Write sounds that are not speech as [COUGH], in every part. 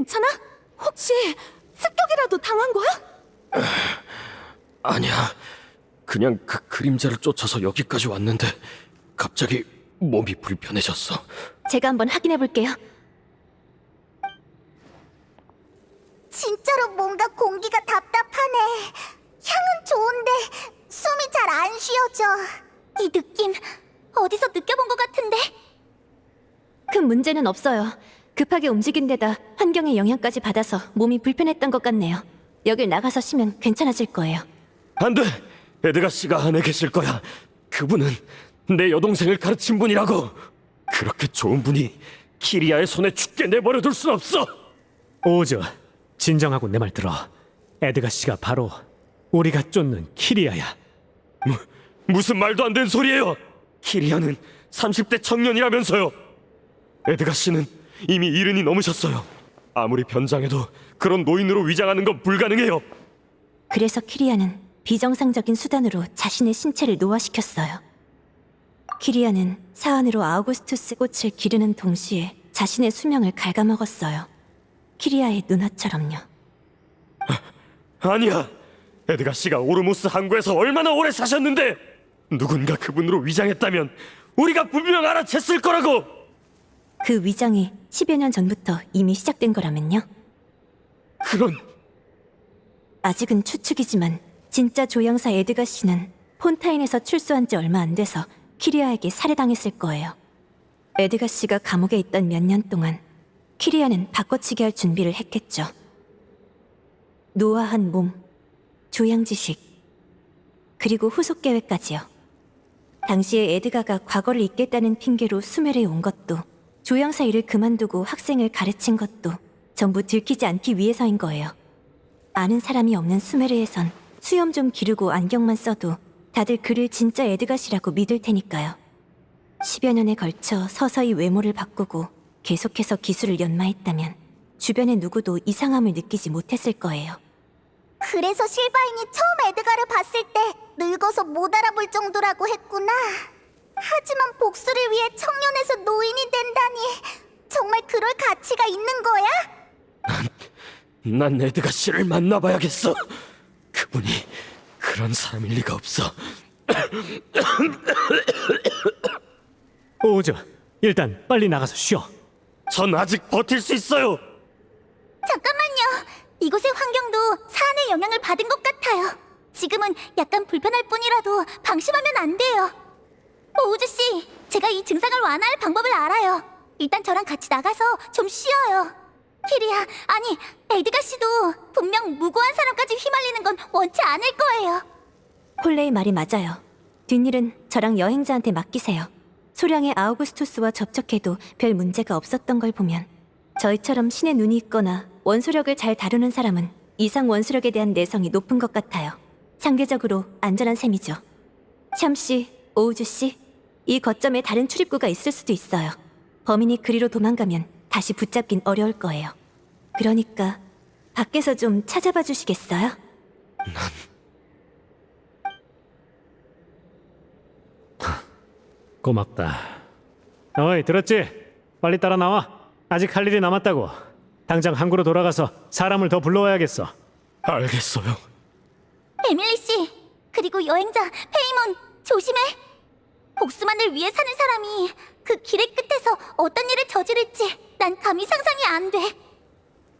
괜찮아? 혹시 습격이라도 당한 거야? 아니야. 그냥 그 그림자를 쫓아서 여기까지 왔는데 갑자기 몸이 불편해졌어. 제가 한번 확인해 볼게요. 진짜로 뭔가 공기가 답답하네. 향은 좋은데 숨이 잘 안 쉬어져. 이 느낌 어디서 느껴본 것 같은데? 큰 문제는 없어요. 급하게 움직인 데다 환경의 영향까지 받아서 몸이 불편했던 것 같네요. 여길 나가서 쉬면 괜찮아질 거예요. 안 돼! 에드가 씨가 안에 계실 거야. 그분은 내 여동생을 가르친 분이라고. 그렇게 좋은 분이 키리아의 손에 죽게 내버려 둘 순 없어. 오즈, 진정하고 내 말 들어. 에드가 씨가 바로 우리가 쫓는 키리아야. 무슨 말도 안 되는 소리예요. 키리아는 30대 청년이라면서요. 에드가 씨는 이미 이른이 넘으셨어요. 아무리 변장해도 그런 노인으로 위장하는 건 불가능해요. 그래서 키리아는 비정상적인 수단으로 자신의 신체를 노화시켰어요. 키리아는 사안으로 아우구스투스 꽃을 기르는 동시에 자신의 수명을 갉아먹었어요. 키리아의 누나처럼요. 아니야. 에드가 씨가 오르모스 항구에서 얼마나 오래 사셨는데 누군가 그분으로 위장했다면 우리가 분명 알아챘을 거라고. 그 위장이 10여 년 전부터 이미 시작된 거라면요. 그런 아직은 추측이지만 진짜 조영사 에드가 씨는 폰타인에서 출소한 지 얼마 안 돼서 키리아에게 살해당했을 거예요. 에드가 씨가 감옥에 있던 몇 년 동안 키리아는 바꿔치기 할 준비를 했겠죠. 노화한 몸, 조양지식, 그리고 후속 계획까지요. 당시에 에드가가 과거를 잊겠다는 핑계로 수메르에 온 것도 조영사 일을 그만두고 학생을 가르친 것도 전부 들키지 않기 위해서인 거예요. 아는 사람이 없는 수메르에선 수염 좀 기르고 안경만 써도 다들 그를 진짜 에드가시라고 믿을 테니까요. 10여 년에 걸쳐 서서히 외모를 바꾸고 계속해서 기술을 연마했다면 주변의 누구도 이상함을 느끼지 못했을 거예요. 그래서 실바인이 처음 에드가를 봤을 때 늙어서 못 알아볼 정도라고 했구나. 하지만 복수를 위해 청년에서 노인이 된다니 정말 그럴 가치가 있는 거야? [LAUGHS] 난 에드가 씨를 만나봐야겠어. 그분이 그런 사람일 리가 없어. [COUGHS] 오즈, 일단 빨리 나가서 쉬어. 전 아직 버틸 수 있어요. 잠깐만요. 이곳의 환경도 사안의 영향을 받은 것 같아요. 지금은 약간 불편할 뿐이라도 방심하면 안 돼요. 오우즈 씨, 제가 이 증상을 완화할 방법을 알아요. 일단 저랑 같이 나가서 좀 쉬어요. 키리야, 아니 에드가 씨도 분명 무고한 사람까지 휘말리는 건 원치 않을 거예요. 콜레의 말이 맞아요. 뒷일은 저랑 여행자한테 맡기세요. 소량의 아우구스투스와 접촉해도 별 문제가 없었던 걸 보면 저희처럼 신의 눈이 있거나 원소력을 잘 다루는 사람은 이상 원소력에 대한 내성이 높은 것 같아요. 상대적으로 안전한 셈이죠. 샴씨, 오우주 씨, 이 거점에 다른 출입구가 있을 수도 있어요. 범인이 그리로 도망가면 다시 붙잡긴 어려울 거예요. 그러니까 밖에서 좀 찾아봐 주시겠어요? [LAUGHS] 고맙다. 어이, 들었지? 빨리 따라 나와. 아직 할 일이 남았다고. 당장 항구로 돌아가서 사람을 더 불러와야겠어. 알겠어요. 에밀리 씨, 그리고 여행자 페이몬 조심해. 복수만을 위해 사는 사람이 그 길의 끝에서 어떤 일을 저지를지 난 감히 상상이 안 돼.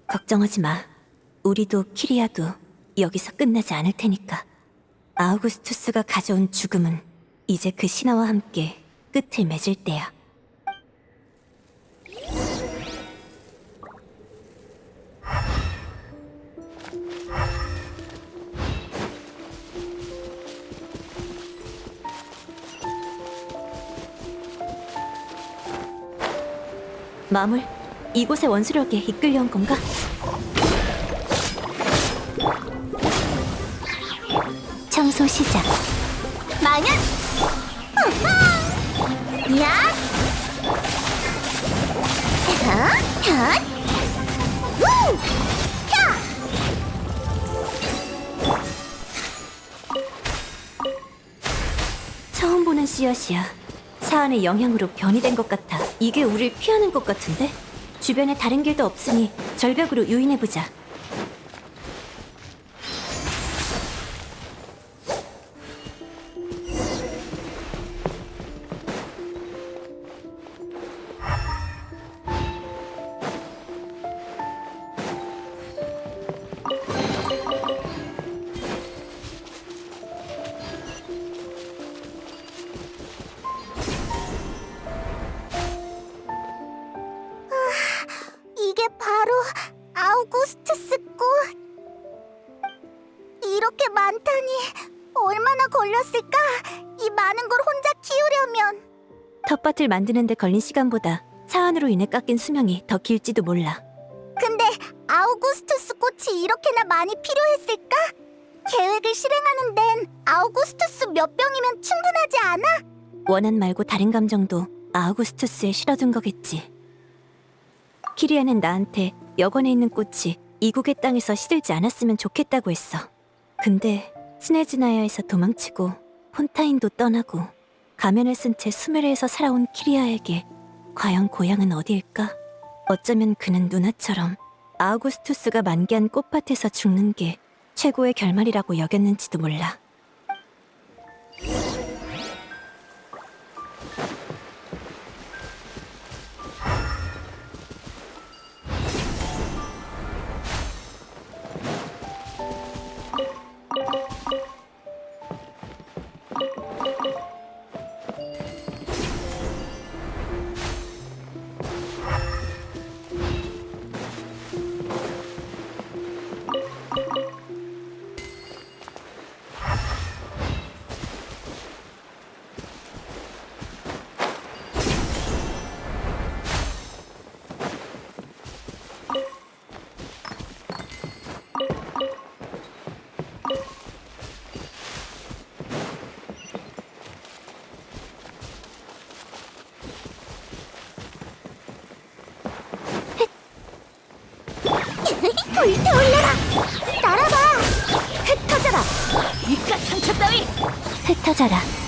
걱정하지 마. 우리도 키리아도 여기서 끝나지 않을 테니까. 아우구스투스가 가져온 죽음은 이제 그 신화와 함께 끝을 맺을 때야. 마물, 이곳의 원수력에 이끌려온 건가? 청소 시작. 으하! 야. 하, 하. 우! 야! 처음 보는 씨앗이야. 사안의 영향으로 변이된 것 같아. 이게 우릴 피하는 것 같은데? 주변에 다른 길도 없으니 절벽으로 유인해보자. 텃밭을 만드는 데 걸린 시간보다 사안으로 인해 깎인 수명이 더 길지도 몰라. 근데 아우구스투스 꽃이 이렇게나 많이 필요했을까? 계획을 실행하는 데는 아우구스투스 몇 병이면 충분하지 않아? 원한 말고 다른 감정도 아우구스투스에 실어둔 거겠지. 키리아는 나한테 여관에 있는 꽃이 이국의 땅에서 시들지 않았으면 좋겠다고 했어. 근데 스네즈나야에서 도망치고 폰타인도 떠나고 가면을 쓴 채 수메르에서 살아온 키리아에게 과연 고향은 어디일까? 어쩌면 그는 누나처럼 아우구스투스가 만개한 꽃밭에서 죽는 게 최고의 결말이라고 여겼는지도 몰라. 흩어져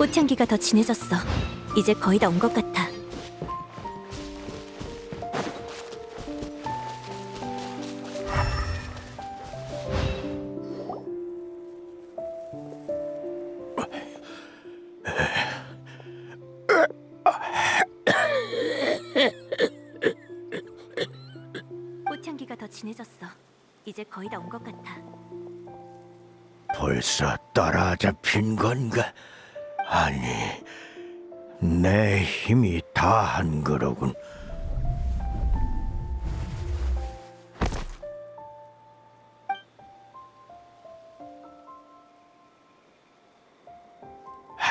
꽃향기가 더 진해졌어. 이제 거의 다 온 것 같아.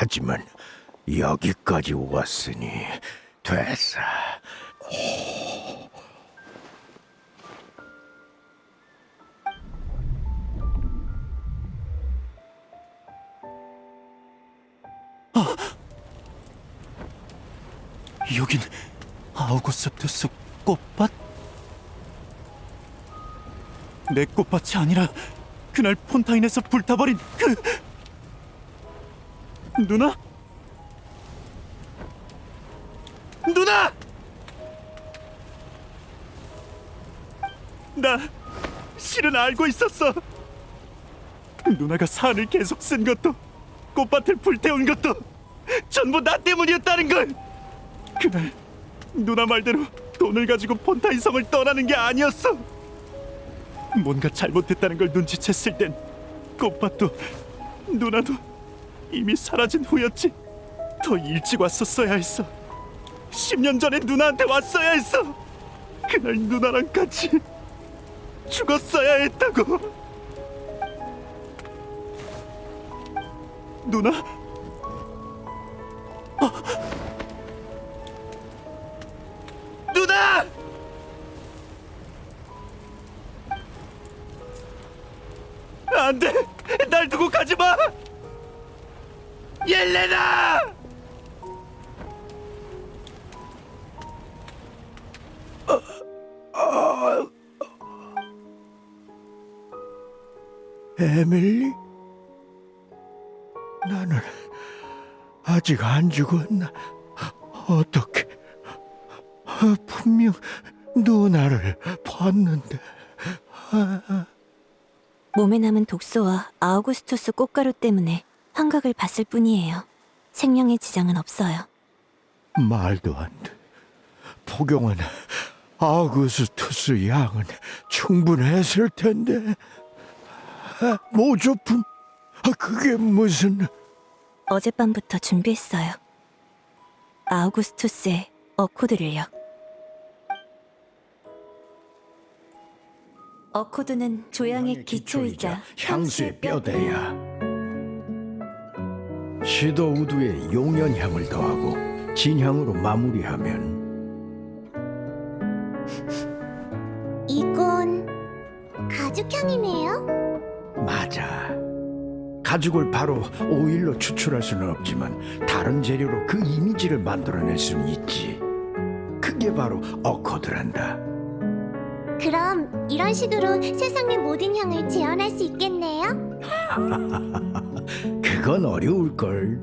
하지만 여기까지 왔으니 됐어. 여긴 아우구스투스 꽃밭? 내 꽃밭이 아니라 그날 폰타인에서 불타버린 그 누나? 누나! 나 실은 알고 있었어. 누나가 산을 계속 쓴 것도 꽃밭을 불태운 것도 전부 나 때문이었다는 걸. 그날 누나 말대로 돈을 가지고 폰타이 성을 떠나는 게 아니었어. 뭔가 잘못했다는 걸 눈치챘을 땐 꽃밭도 누나도 이미 사라진 후였지. 더 일찍 왔었어야 했어. 10년 전에 누나한테 왔어야 했어. 그날 누나랑 같이 죽었어야 했다고. 누나? 누나! 안 돼! 날 두고 가지 마! 옐레나! 에밀리? 나는 아직 안 죽었나? 어떻게? 아, 분명 누나를 봤는데. 몸에 남은 독소와 아우구스투스 꽃가루 때문에 환각을 봤을 뿐이에요. 생명에 지장은 없어요. 말도 안 돼. 포경은 아우구스투스 양은 충분했을 텐데. 아, 모조품? 아, 그게 무슨... 어젯밤부터 준비했어요. 아우구스투스의 어코드를요. 어코드는 조양의 기초이자 향수의 뼈대야. 시도 우두에 용연향을 더하고 진향으로 마무리하면 이건 가죽향이네요. 맞아. 가죽을 바로 오일로 추출할 수는 없지만 다른 재료로 그 이미지를 만들어낼 수는 있지. 그게 바로 어코드란다. 그럼 이런 식으로 세상의 모든 향을 재현할 수 있겠네요. [LAUGHS] 그건 어려울걸.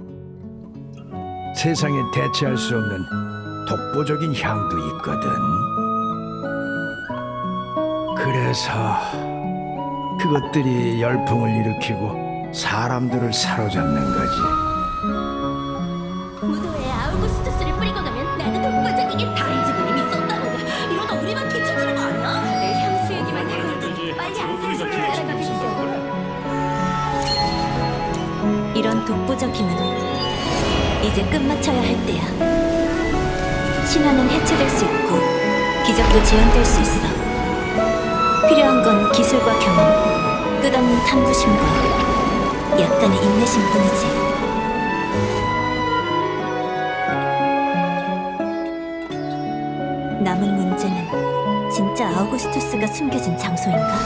세상에 대체할 수 없는 독보적인 향도 있거든. 그래서 그것들이 열풍을 일으키고 사람들을 사로잡는 거지. 이런 독보적임은 이제 끝마쳐야 할 때야. 신화는 해체될 수 있고 기적도 재현될 수 있어. 필요한 건 기술과 경험, 끝없는 탐구심과 약간의 인내심 뿐이지. 남은 문제는 진짜 아우구스투스가 숨겨진 장소인가?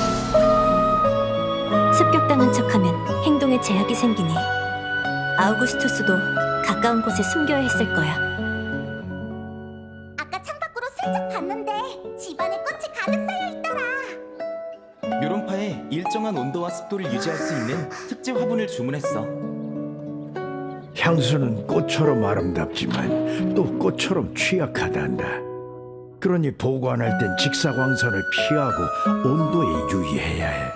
습격당한 척하면 행동에 제약이 생기니 아우구스투스도 가까운 곳에 숨겨야 했을 거야. 아까 창 밖으로 슬쩍 봤는데 집안에 꽃이 가득 쌓여 있더라. 요론파에 일정한 온도와 습도를 유지할 수 있는 특제 화분을 주문했어. 향수는 꽃처럼 아름답지만 또 꽃처럼 취약하단다. 그러니 보관할 땐 직사광선을 피하고 온도에 유의해야 해.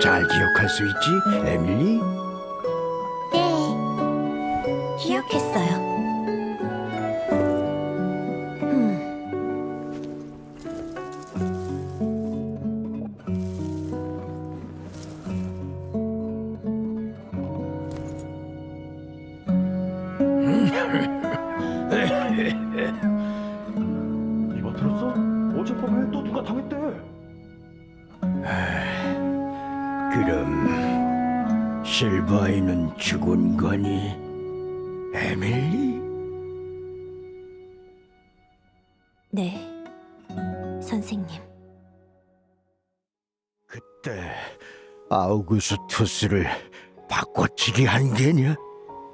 잘 기억할 수 있지, 에밀리? 죽은 거니, 에밀리? 네, 선생님. 그때 아우구스투스를 바꿔치기 한 게냐?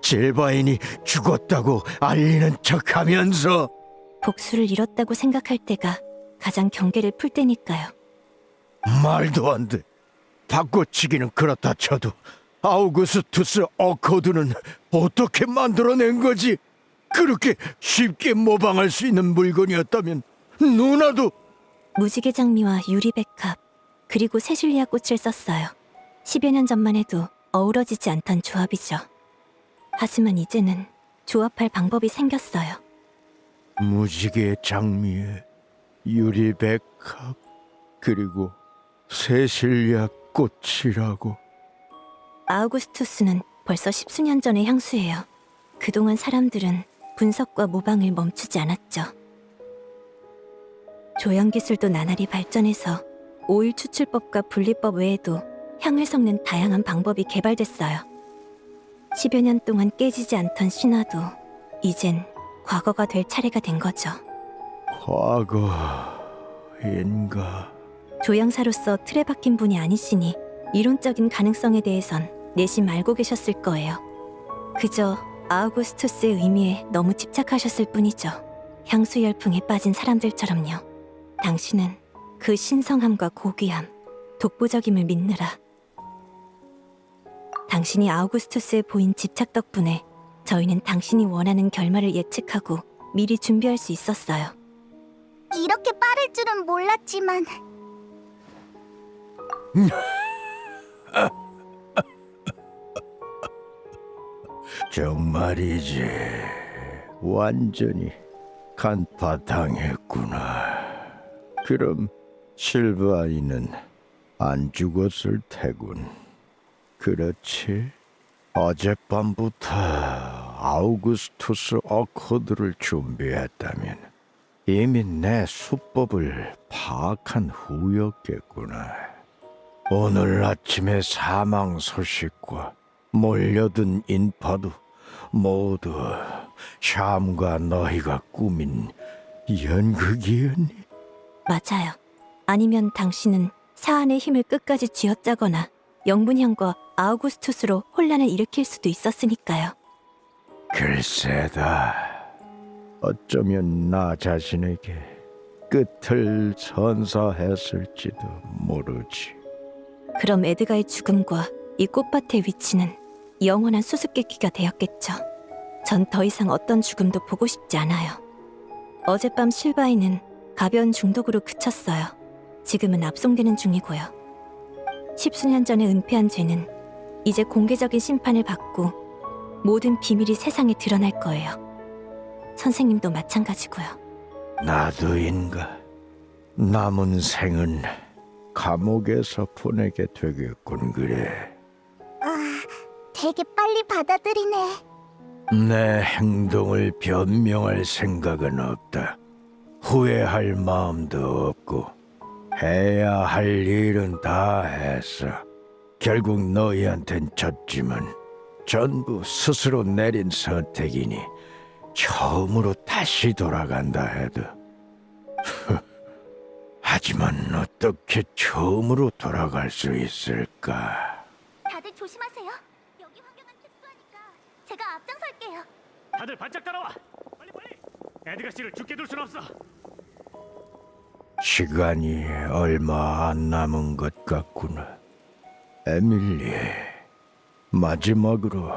실바인이 죽었다고 알리는 척하면서 복수를 잃었다고 생각할 때가 가장 경계를 풀 때니까요. 말도 안 돼. 바꿔치기는 그렇다 쳐도 아우구스투스 어코드는 어떻게 만들어낸 거지? 그렇게 쉽게 모방할 수 있는 물건이었다면 누나도 무지개 장미와 유리백합, 그리고 세실리아 꽃을 썼어요. 10여 년 전만 해도 어우러지지 않던 조합이죠. 하지만 이제는 조합할 방법이 생겼어요. 무지개 장미에 유리백합 그리고 세실야 꽃이라고 아우구스투스는 벌써 십수년 전의 향수예요. 그동안 사람들은 분석과 모방을 멈추지 않았죠. 조형 기술도 나날이 발전해서 오일 추출법과 분리법 외에도 향을 섞는 다양한 방법이 개발됐어요. 10여 년 동안 깨지지 않던 신화도 이젠 과거가 될 차례가 된 거죠. 과거인가 조향사로서 틀에 박힌 분이 아니시니 이론적인 가능성에 대해선 내심 알고 계셨을 거예요. 그저 아우구스투스의 의미에 너무 집착하셨을 뿐이죠. 향수 열풍에 빠진 사람들처럼요. 당신은 그 신성함과 고귀함, 독보적임을 믿느라. 당신이 아우구스투스에 보인 집착 덕분에 저희는 당신이 원하는 결말을 예측하고 미리 준비할 수 있었어요. 이렇게 빠를 줄은 몰랐지만 [LAUGHS] 정말이지. 완전히 간파당했구나. 그럼 실바이는 안 죽었을 테군. 그렇지? 어젯밤부터 아우구스투스 어코드를 준비했다면 이미 내 수법을 파악한 후였겠구나 오늘 아침의 사망 소식과 몰려든 인파도 모두 샴과 너희가 꾸민 연극이었니? 맞아요. 아니면 당신은 사안의 힘을 끝까지 쥐어짜거나 영분형과 아우구스투스로 혼란을 일으킬 수도 있었으니까요. 글쎄다. 어쩌면 나 자신에게 끝을 선사했을지도 모르지. 그럼 에드가의 죽음과 이 꽃밭의 위치는 영원한 수수께끼가 되었겠죠. 전 더 이상 어떤 죽음도 보고 싶지 않아요. 어젯밤 실바이는 가벼운 중독으로 그쳤어요. 지금은 압송되는 중이고요. 십수년 전에 은폐한 죄는 이제 공개적인 심판을 받고 모든 비밀이 세상에 드러날 거예요. 선생님도 마찬가지고요. 나도인가. 남은 생은 감옥에서 보내게 되겠군 그래. 아, 되게 빨리 받아들이네. 내 행동을 변명할 생각은 없다. 후회할 마음도 없고 해야 할 일은 다 했어. 결국 너희한텐 졌지만 전부 스스로 내린 선택이니 처음으로 다시 돌아간다 해도 [LAUGHS] 하지만 어떻게 처음으로 돌아갈 수 있을까? 다들 조심하세요. 여기 환경은 특수하니까 제가 앞장설게요. 다들 바짝 따라와. 빨리 빨리. 에드가 씨를 죽게 둘 순 없어. 시간이 얼마 안 남은 것 같구나. 에밀리, 마지막으로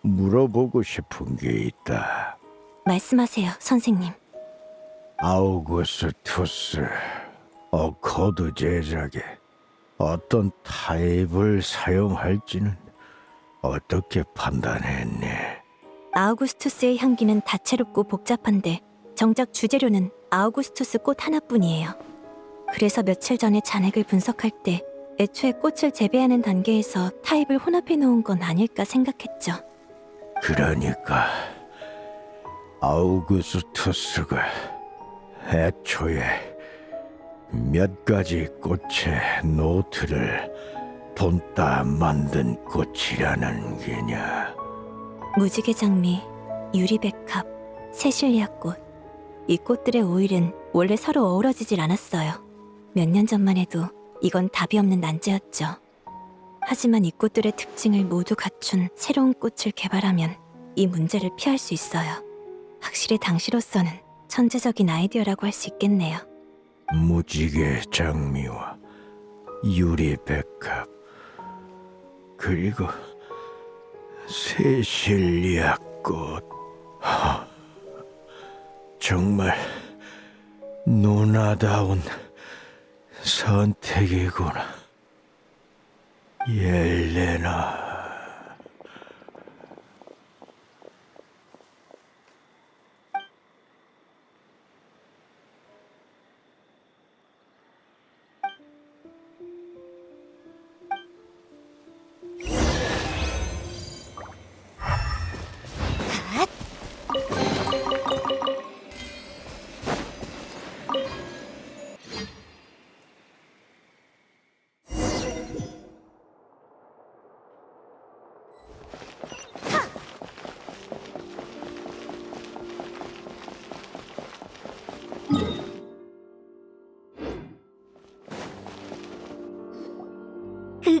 물어보고 싶은 게 있다. 말씀하세요, 선생님. 아우구스투스 어코드 제작에 어떤 타입을 사용할지는 어떻게 판단했니? 아우구스투스의 향기는 다채롭고 복잡한데 정작 주재료는 아우구스투스 꽃 하나뿐이에요. 그래서 며칠 전에 잔액을 분석할 때 애초에 꽃을 재배하는 단계에서 타입을 혼합해 놓은 건 아닐까 생각했죠. 그러니까 아우구스투스가 애초에 몇 가지 꽃의 노트를 본따 만든 꽃이라는 게냐? 무지개 장미, 유리백합, 세실리아 꽃. 이 꽃들의 오일은 원래 서로 어우러지질 않았어요. 몇 년 전만 해도 이건 답이 없는 난제였죠. 하지만 이 꽃들의 특징을 모두 갖춘 새로운 꽃을 개발하면 이 문제를 피할 수 있어요. 확실히 당시로서는 천재적인 아이디어라고 할 수 있겠네요. 무지개 장미와 유리 백합 그리고 세실리아 꽃. 하, [LAUGHS] 정말 누나다운 선택이구나. 옐레나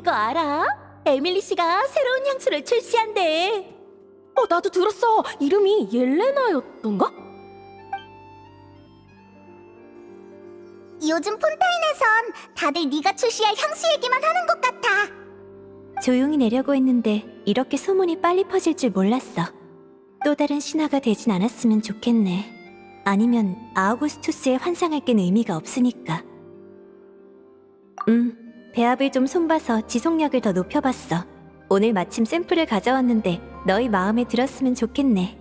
그거 알아? 에밀리 씨가 새로운 향수를 출시한대. 어, 나도 들었어. 이름이 옐레나였던가? 요즘 폰타인에선 다들 네가 출시할 향수 얘기만 하는 것 같아. 조용히 내려고 했는데 이렇게 소문이 빨리 퍼질 줄 몰랐어. 또 다른 신화가 되진 않았으면 좋겠네. 아니면 아우구스투스의 환상을 깬 의미가 없으니까. 음, 배합을 좀 손봐서 지속력을 더 높여봤어. 오늘 마침 샘플을 가져왔는데 너희 마음에 들었으면 좋겠네.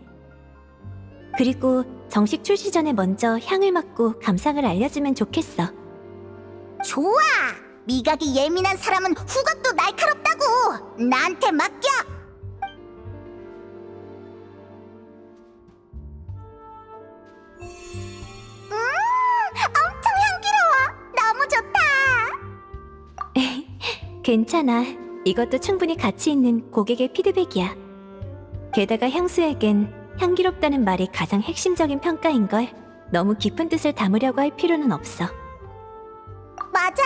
그리고 정식 출시 전에 먼저 향을 맡고 감상을 알려주면 좋겠어. 좋아. 미각이 예민한 사람은 후각도 날카롭다고. 나한테 맡겨. 괜찮아. 이것도 충분히 가치 있는 고객의 피드백이야. 게다가 향수에겐 향기롭다는 말이 가장 핵심적인 평가인걸. 너무 깊은 뜻을 담으려고 할 필요는 없어. 맞아.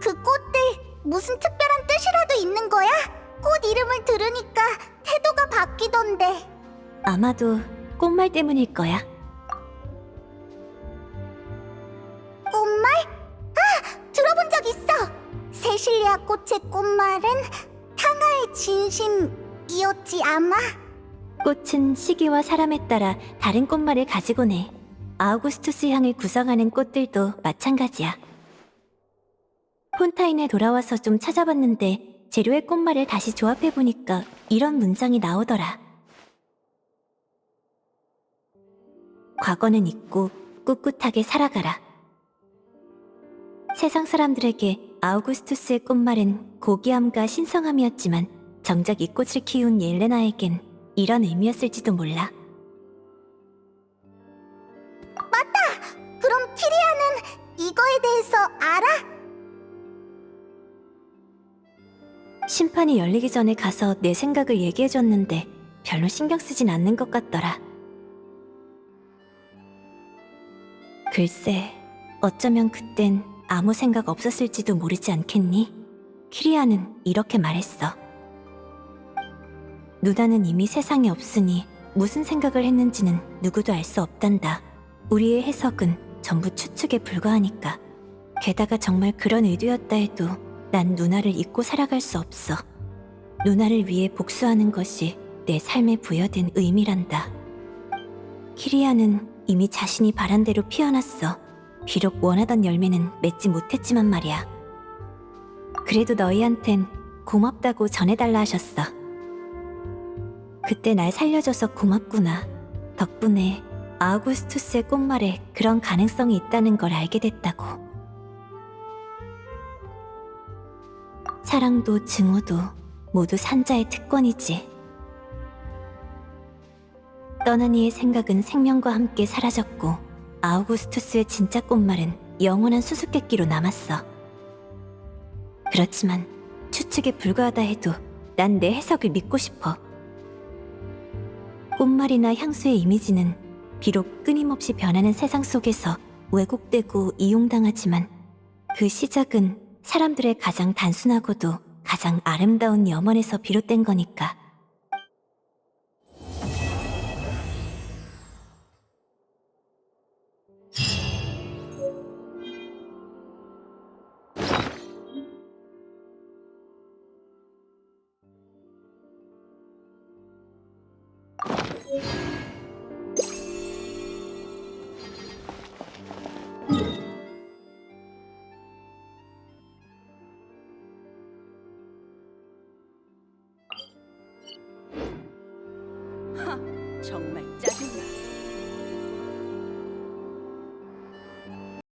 그 꽃들 무슨 특별한 뜻이라도 있는 거야? 꽃 이름을 들으니까 태도가 바뀌던데. 아마도 꽃말 때문일 거야. 꽃의 꽃말은 탕하의 진심이었지 아마. 꽃은 시기와 사람에 따라 다른 꽃말을 가지곤 해. 아우구스투스 향을 구성하는 꽃들도 마찬가지야. 폰타인에 돌아와서 좀 찾아봤는데 재료의 꽃말을 다시 조합해보니까 이런 문장이 나오더라. 과거는 잊고 꿋꿋하게 살아가라. 세상 사람들에게 아우구스투스의 꽃말은 고귀함과 신성함이었지만 정작 이 꽃을 키운 옐레나에겐 이런 의미였을지도 몰라. 그럼 키리아는 이거에 대해서 알아? 심판이 열리기 전에 가서 내 생각을 얘기해줬는데 별로 신경 쓰진 않는 것 같더라. 글쎄, 어쩌면 그땐 아무 생각 없었을지도 모르지 않겠니? 키리아는 이렇게 말했어. 누나는 이미 세상에 없으니 무슨 생각을 했는지는 누구도 알 수 없단다. 우리의 해석은 전부 추측에 불과하니까. 게다가 정말 그런 의도였다 해도 난 누나를 잊고 살아갈 수 없어. 누나를 위해 복수하는 것이 내 삶에 부여된 의미란다. 키리아는 이미 자신이 바란 대로 피어났어. 비록 원하던 열매는 맺지 못했지만 말이야. 그래도 너희한텐 고맙다고 전해달라 하셨어. 그때 날 살려줘서 고맙구나. 덕분에 아우구스투스의 꽃말에 그런 가능성이 있다는 걸 알게 됐다고. 사랑도 증오도 모두 산자의 특권이지. 떠난 이의 생각은 생명과 함께 사라졌고 아우구스투스의 진짜 꽃말은 영원한 수수께끼로 남았어. 그렇지만 추측에 불과하다 해도 난 내 해석을 믿고 싶어. 꽃말이나 향수의 이미지는 비록 끊임없이 변하는 세상 속에서 왜곡되고 이용당하지만 그 시작은 사람들의 가장 단순하고도 가장 아름다운 염원에서 비롯된 거니까.